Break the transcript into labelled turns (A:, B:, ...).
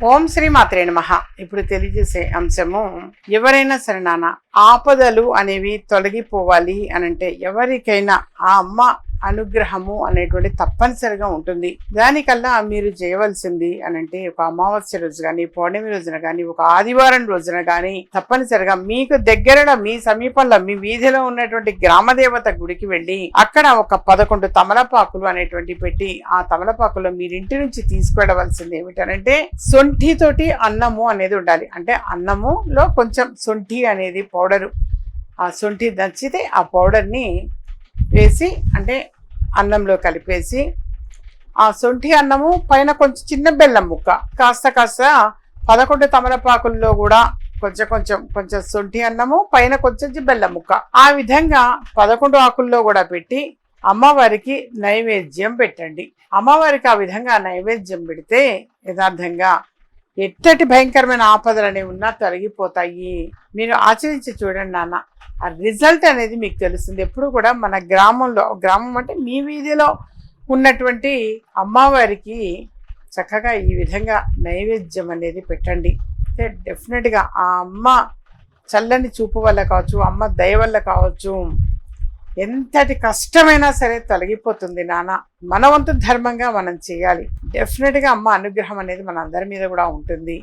A: ఓం శ్రీ మాత్రే నమః. ఇప్పుడు తెలియజేసే అంశము ఎవరైనా సరే నాన్న ఆపదలు అనేవి తొలగిపోవాలి అనంటే ఎవరికైనా ఆ అమ్మ అనుగ్రహము అనేటువంటి తప్పనిసరిగా ఉంటుంది. దానికల్లా మీరు చేయవలసింది అని అంటే ఒక అమావాస్య రోజు కానీ పౌర్ణమి రోజున కానీ ఒక ఆదివారం రోజున కానీ తప్పనిసరిగా మీకు దగ్గరలో మీ సమీపంలో మీ వీధిలో ఉన్నటువంటి గ్రామదేవత గుడికి వెళ్ళి అక్కడ ఒక పదకొండు తమలపాకులు అనేటువంటి పెట్టి ఆ తమలపాకులో మీరు ఇంటి నుంచి తీసుకువెళ్ళవలసింది ఏమిటనంటే సొంఠితోటి అన్నము అనేది ఉండాలి. అంటే అన్నములో కొంచెం సొంఠి అనేది పౌడరు. ఆ సొంఠి దంచితే ఆ పౌడర్ని వేసి అంటే అన్నంలో కలిపేసి ఆ శొంఠి అన్నము పైన కొంచెం చిన్న బెల్లం ముక్క కాస్త కాస్త పదకొండు తమలపాకుల్లో కూడా కొంచెం కొంచెం కొంచెం సొంఠి అన్నము పైన కొంచెం బెల్లం ముక్క. ఆ విధంగా పదకొండు ఆకుల్లో కూడా పెట్టి అమ్మవారికి నైవేద్యం పెట్టండి. అమ్మవారికి ఆ విధంగా నైవేద్యం పెడితే యథార్థంగా ఎట్టటి భయంకరమైన ఆపదలు అనేవి ఉన్నా తొలగిపోతాయి. మీరు ఆచరించి చూడండి నాన్న. ఆ రిజల్ట్ అనేది మీకు తెలుస్తుంది. ఎప్పుడు కూడా మన గ్రామంలో గ్రామం అంటే మీ వీధిలో ఉన్నటువంటి అమ్మవారికి చక్కగా ఈ విధంగా నైవేద్యం అనేది పెట్టండి. అంటే డెఫినెట్గా ఆ అమ్మ చల్లని చూపు వల్ల కావచ్చు అమ్మ దయ వల్ల కావచ్చు ఎంతటి కష్టమైనా సరే తొలగిపోతుంది నాన్న. మన వంతు ధర్మంగా మనం చేయాలి. డెఫినెట్గా అమ్మ అనుగ్రహం అనేది మన అందరి మీద కూడా ఉంటుంది.